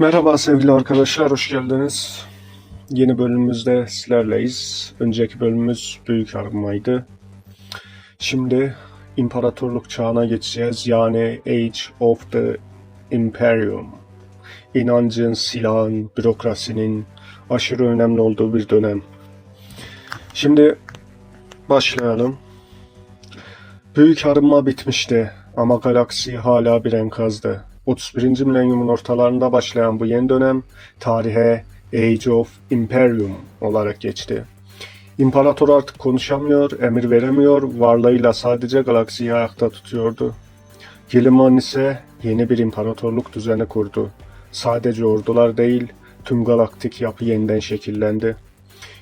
Merhaba sevgili arkadaşlar, hoş geldiniz. Yeni bölümümüzde sizlerleyiz. Önceki bölümümüz Büyük Arınmaydı. Şimdi İmparatorluk çağına geçeceğiz. Yani Age of the Imperium. İnancın, silahın, bürokrasinin aşırı önemli olduğu bir dönem. Şimdi başlayalım. Büyük arınma bitmişti ama galaksi hala bir enkazdı. 31. milenyumun ortalarında başlayan bu yeni dönem tarihe Age of Imperium olarak geçti. İmparator artık konuşamıyor, emir veremiyor, varlığıyla sadece galaksiyi ayakta tutuyordu. Gilliman ise yeni bir imparatorluk düzeni kurdu. Sadece ordular değil, tüm galaktik yapı yeniden şekillendi.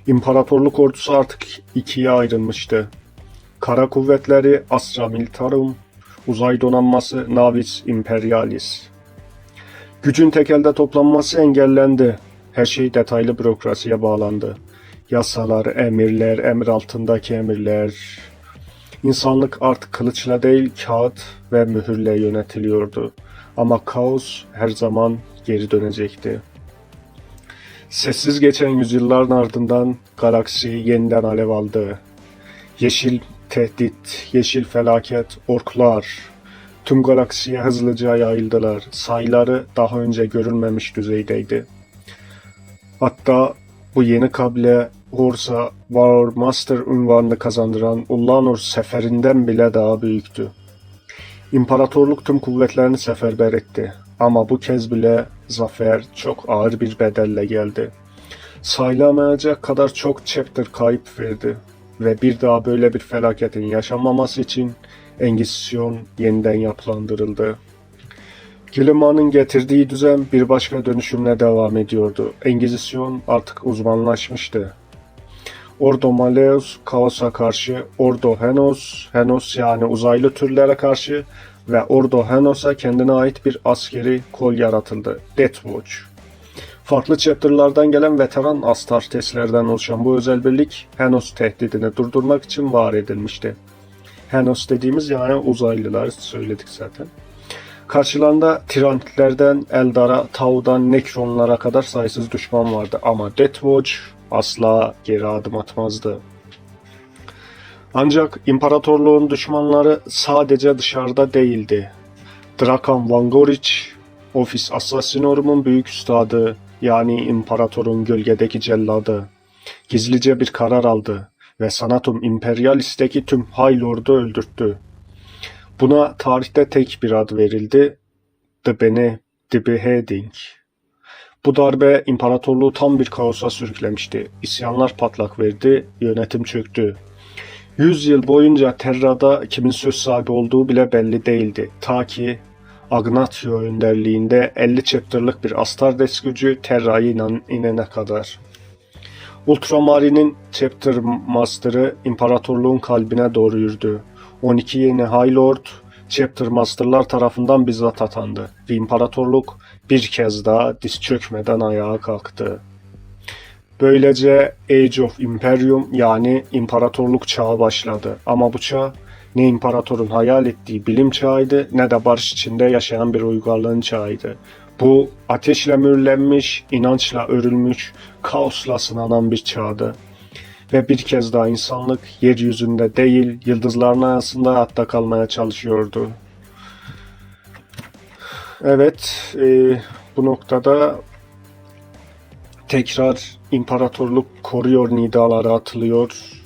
İmparatorluk ordusu artık ikiye ayrılmıştı. Kara kuvvetleri Astra Militarum, uzay donanması Navis Imperialis. Gücün tek elde toplanması engellendi. Her şey detaylı bürokrasiye bağlandı. Yasalar, emirler, emir altındaki emirler. İnsanlık artık kılıçla değil kağıt ve mühürle yönetiliyordu. Ama kaos her zaman geri dönecekti. Sessiz geçen yüzyılların ardından galaksi yeniden alev aldı. Yeşil tehdit, yeşil felaket, orklar tüm galaksiye hızlıca yayıldılar. Sayıları daha önce görülmemiş düzeydeydi. Hatta bu yeni kabile Horsa War Master unvanını kazandıran Ullanor seferinden bile daha büyüktü. İmparatorluk tüm kuvvetlerini seferber etti. Ama bu kez bile zafer çok ağır bir bedelle geldi. Sayılamayacak kadar çok chapter kayıp verdi ve bir daha böyle bir felaketin yaşanmaması için Engizisyon yeniden yapılandırıldı. Gilliman'ın getirdiği düzen bir başka dönüşümle devam ediyordu. Engizisyon artık uzmanlaşmıştı. Ordo Maleus kaosa karşı, Ordo Henos, Henos yani uzaylı türlere karşı ve Ordo Henos'a kendine ait bir askeri kol yaratıldı. Death Watch. Farklı chapter'lardan gelen veteran Astarteslerden oluşan bu özel birlik Henos tehdidini durdurmak için var edilmişti. Henos dediğimiz yani uzaylılar söyledik zaten. Karşılarında Tirantlerden Eldar'a, Tau'dan Nekronlara kadar sayısız düşman vardı ama Death asla geri adım atmazdı. Ancak imparatorluğun düşmanları sadece dışarıda değildi. Drakan Van Gorich, Office Assassinorum'un büyük üstadı, yani imparatorun gölgedeki celladı, gizlice bir karar aldı ve Sanatum Imperialis'teki tüm High Lord'u öldürttü. Buna tarihte tek bir ad verildi, The Bene The Beheading. Bu darbe imparatorluğu tam bir kaosa sürüklemişti. İsyanlar patlak verdi, yönetim çöktü. Yüz yıl boyunca Terra'da kimin söz sahibi olduğu bile belli değildi. Ta ki Agnatio önderliğinde 50 chapter'lık bir Astartes gücü Terra'ya inene kadar. Ultramarine'in Chapter Master'ı imparatorluğun kalbine doğru yürüdü. 12 yeni High Lord Chapter Master'lar tarafından bizzat atandı ve imparatorluk bir kez daha diz çökmeden ayağa kalktı. Böylece Age of Imperium yani imparatorluk çağı başladı. Ama bu çağ ne imparatorun hayal ettiği bilim çağıydı ne de barış içinde yaşayan bir uygarlığın çağıydı. Bu ateşle mühürlenmiş, inançla örülmüş, kaosla sınanan bir çağdı. Ve bir kez daha insanlık yeryüzünde değil, yıldızların arasında hayatta kalmaya çalışıyordu. Evet, e, bu noktada tekrar imparatorluk koruyor nidaları atılıyor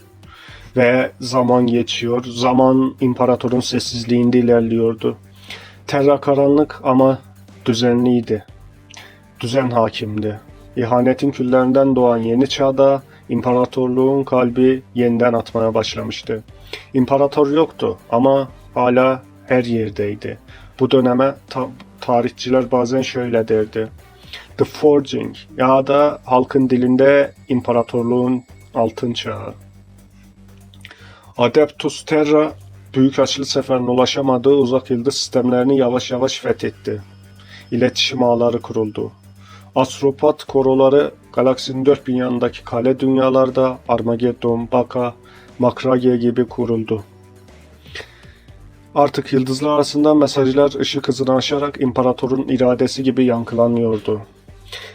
ve zaman geçiyor. Zaman imparatorun sessizliğinde ilerliyordu. Terra karanlık ama düzenliydi. Düzen hakimdi. İhanetin küllerinden doğan yeni çağda imparatorluğun kalbi yeniden atmaya başlamıştı. İmparator yoktu ama hala her yerdeydi. Bu döneme ta- tarihçiler bazen şöyle derdi. The Forging ya da halkın dilinde imparatorluğun altın çağı. Adeptus Terra büyük açılı seferine ulaşamadığı uzak yıldız sistemlerini yavaş yavaş fethetti. İletişim ağları kuruldu. Astropat koroları galaksinin dört bin yanındaki kale dünyalarda Armageddon, Baka, Makrage gibi kuruldu. Artık yıldızlar arasında mesajlar ışık hızını aşarak imparatorun iradesi gibi yankılanıyordu.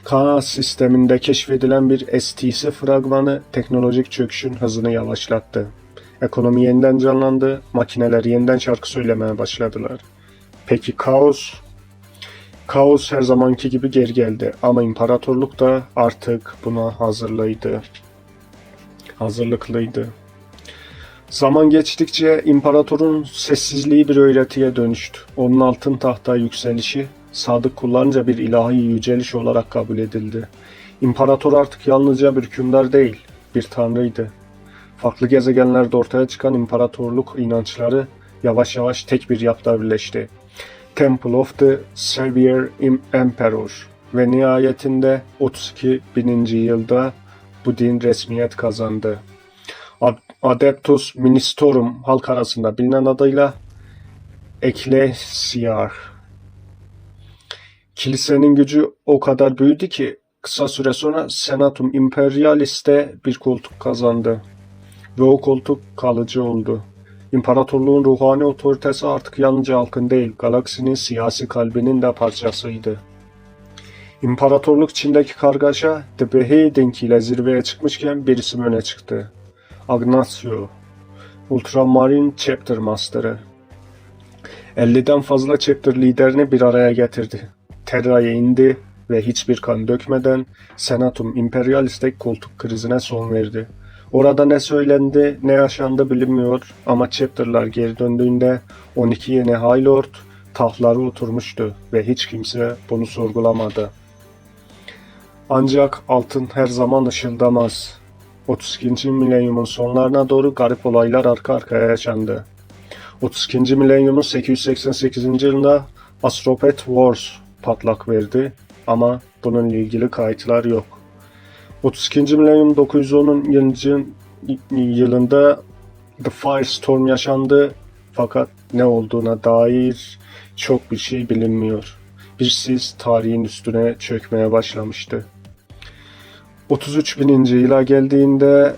KA sisteminde keşfedilen bir STC fragmanı teknolojik çöküşün hızını yavaşlattı. Ekonomi yeniden canlandı, makineler yeniden şarkı söylemeye başladılar. Peki kaos? Kaos her zamanki gibi geri geldi ama imparatorluk da artık buna hazırlıydı. Hazırlıklıydı. Zaman geçtikçe imparatorun sessizliği bir öğretiye dönüştü. Onun altın tahta yükselişi sadık kullanca bir ilahi yüceliş olarak kabul edildi. İmparator artık yalnızca bir hükümdar değil, bir tanrıydı. Farklı gezegenlerde ortaya çıkan imparatorluk inançları yavaş yavaş tek bir yapıda birleşti. Temple of the Im- Emperor ve nihayetinde 32 bininci yılda bu din resmiyet kazandı. Ad- Adeptus Ministorum halk arasında bilinen adıyla Ecclesiar. Kilisenin gücü o kadar büyüdü ki kısa süre sonra Senatum Imperialis'te bir koltuk kazandı. Ve o koltuk kalıcı oldu. İmparatorluğun ruhani otoritesi artık yalnızca halkın değil, galaksinin siyasi kalbinin de parçasıydı. İmparatorluk içindeki kargaşa The Beheading ile zirveye çıkmışken bir isim öne çıktı. Agnacio, Ultramarine Chapter Master'ı. 50'den fazla chapter liderini bir araya getirdi. Terra'ya indi ve hiçbir kan dökmeden Senatum Imperialis'teki koltuk krizine son verdi. Orada ne söylendi, ne yaşandı bilinmiyor ama chapter'lar geri döndüğünde 12 yeni High Lord tahtları oturmuştu ve hiç kimse bunu sorgulamadı. Ancak altın her zaman ışıldamaz. 32. milenyumun sonlarına doğru garip olaylar arka arkaya yaşandı. 32. milenyumun 888. yılında Astropet Wars patlak verdi ama bununla ilgili kayıtlar yok. 32. milenyum 910'un yılıncı- yılında The Firestorm yaşandı fakat ne olduğuna dair çok bir şey bilinmiyor. Bir sis tarihin üstüne çökmeye başlamıştı. 33 bininci yıla geldiğinde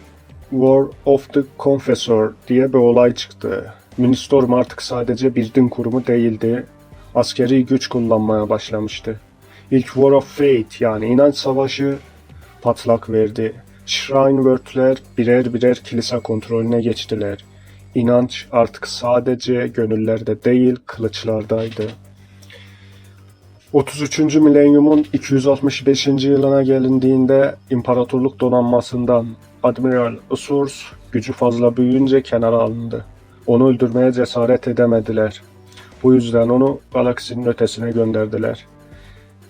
War of the Confessor diye bir olay çıktı. Ministorm artık sadece bir din kurumu değildi. Askeri güç kullanmaya başlamıştı. İlk War of Faith yani inanç savaşı patlak verdi. Shrine birer birer kilise kontrolüne geçtiler. İnanç artık sadece gönüllerde değil kılıçlardaydı. 33. milenyumun 265. yılına gelindiğinde imparatorluk donanmasından Admiral Usurs gücü fazla büyüyünce kenara alındı. Onu öldürmeye cesaret edemediler. Bu yüzden onu galaksinin ötesine gönderdiler.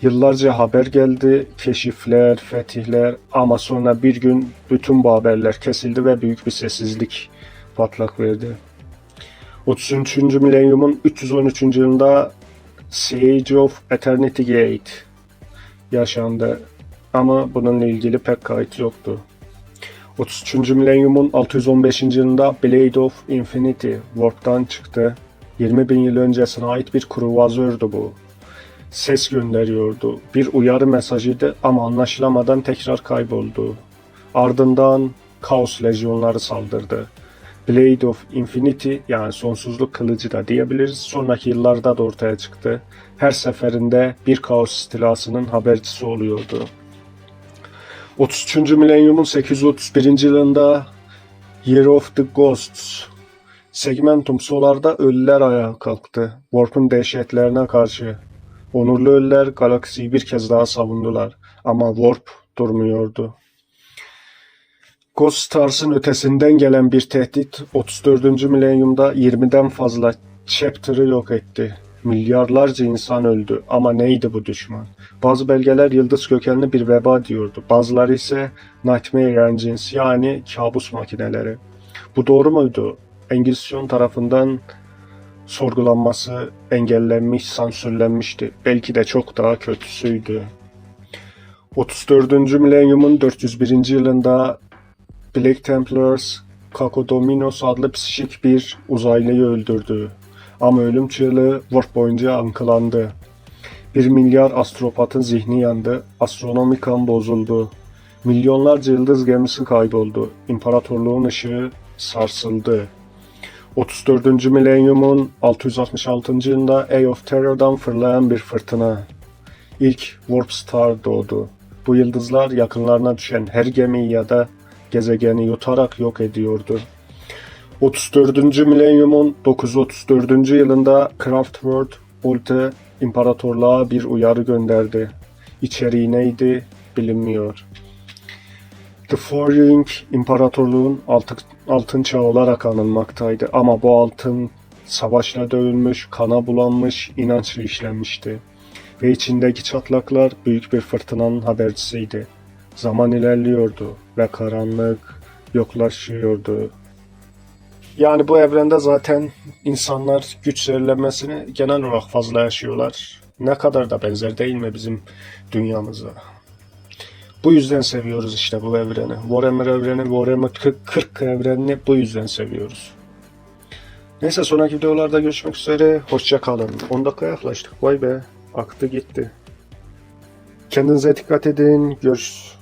Yıllarca haber geldi, keşifler, fetihler ama sonra bir gün bütün bu haberler kesildi ve büyük bir sessizlik patlak verdi. 33. milenyumun 313. yılında Siege of Eternity Gate yaşandı ama bununla ilgili pek kayıt yoktu. 33. milenyumun 615. yılında Blade of Infinity Warp'tan çıktı. 20 bin yıl öncesine ait bir kruvazördü bu. Ses gönderiyordu. Bir uyarı mesajıydı ama anlaşılamadan tekrar kayboldu. Ardından Kaos Lejyonları saldırdı. Blade of Infinity yani sonsuzluk kılıcı da diyebiliriz. Sonraki yıllarda da ortaya çıktı. Her seferinde bir kaos istilasının habercisi oluyordu. 33. milenyumun 831. yılında Year of the Ghosts Segmentum Solar'da ölüler ayağa kalktı. Warp'un dehşetlerine karşı. Onurlu ölüler galaksiyi bir kez daha savundular. Ama Warp durmuyordu. Ghost Stars'ın ötesinden gelen bir tehdit 34. milenyumda 20'den fazla chapter'ı yok etti. Milyarlarca insan öldü ama neydi bu düşman? Bazı belgeler yıldız kökenli bir veba diyordu. Bazıları ise Nightmare Engines yani kabus makineleri. Bu doğru muydu? Engizisyon tarafından sorgulanması engellenmiş, sansürlenmişti. Belki de çok daha kötüsüydü. 34. milenyumun 401. yılında Black Templars Kakodominos adlı psikik bir uzaylıyı öldürdü. Ama ölüm çığlığı Warp boyunca ankılandı. Bir milyar astropatın zihni yandı, astronomikan bozuldu. Milyonlarca yıldız gemisi kayboldu. İmparatorluğun ışığı sarsıldı. 34. milenyumun 666. yılında Eye of Terror'dan fırlayan bir fırtına. ilk Warp Star doğdu. Bu yıldızlar yakınlarına düşen her gemiyi ya da gezegeni yutarak yok ediyordu. 34. milenyumun 934. yılında Craftworld Ulte İmparatorluğa bir uyarı gönderdi. İçeriği neydi bilinmiyor. The Four Ring İmparatorluğun altın, çağı olarak anılmaktaydı ama bu altın savaşla dövülmüş, kana bulanmış, inançla işlenmişti. Ve içindeki çatlaklar büyük bir fırtınanın habercisiydi. Zaman ilerliyordu ve karanlık yoklaşıyordu. Yani bu evrende zaten insanlar güç zehirlenmesini genel olarak fazla yaşıyorlar. Ne kadar da benzer değil mi bizim dünyamıza? Bu yüzden seviyoruz işte bu evreni. Warhammer evreni, Warhammer 40, 40 evrenini bu yüzden seviyoruz. Neyse sonraki videolarda görüşmek üzere. Hoşça kalın. 10 dakika yaklaştık. Vay be. Aktı gitti. Kendinize dikkat edin. Görüş